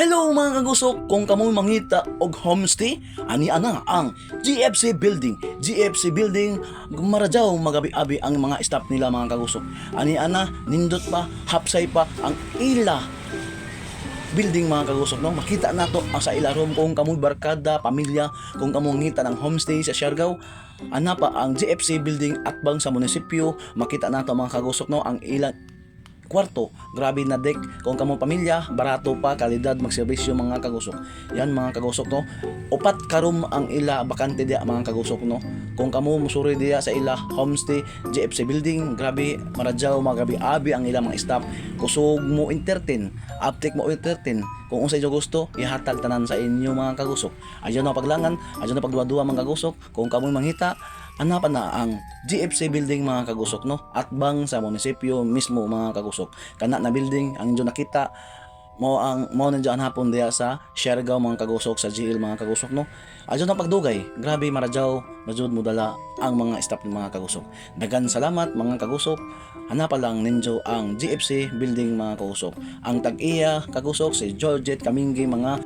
Hello mga kagusok, kung kamoy mangita og homestay, ani ana ang GFC Building. GFC Building, gumarajaw magabi-abi ang mga staff nila mga kagusok. Ani ana, nindot pa, hapsay pa ang ila building mga kagusok no? Makita nato ang sa ila room. Kung kamoy barkada pamilya kung kamoy ngita ng homestay sa Siargao ana pa ang GFC building atbang sa munisipyo. Makita nato mga kagusok no? Ang ilang kwarto. Grabe na deck kung kamo pamilya barato pa kalidad magserbisyo mga kagusok. Yan mga kagusok no? Upat karum ang ila bakante dia mga kagusok no? Kung kamo musuri dia sa ila homestay GFC building grabe maradyaw magabi abi ang ila mga staff. Kusog mo entertain uptake mo entertain kung unsa inyo gusto ihatag tanan sa inyo mga kagusok. Ayon na paglangan ayon na pagduwa-duwa mga kagusok. Kung kamo manghita hanapan na ang GFC building mga kagusok no? At bang sa munisipyo mismo mga kagusok. Kana na building ang inyo nakita mo ang mo nandiyan hapon diya sa Siargao mga kagusok sa GL mga kagusok no? Ayon na pagdugay. Grabe maradyaw. Najud mo dala ang mga staff ng mga kagusok. Dagan salamat mga kagusok. Hanapan lang ninyo ang GFC building mga kagusok. Ang tag-iya kagusok si Georgette Kamingi mga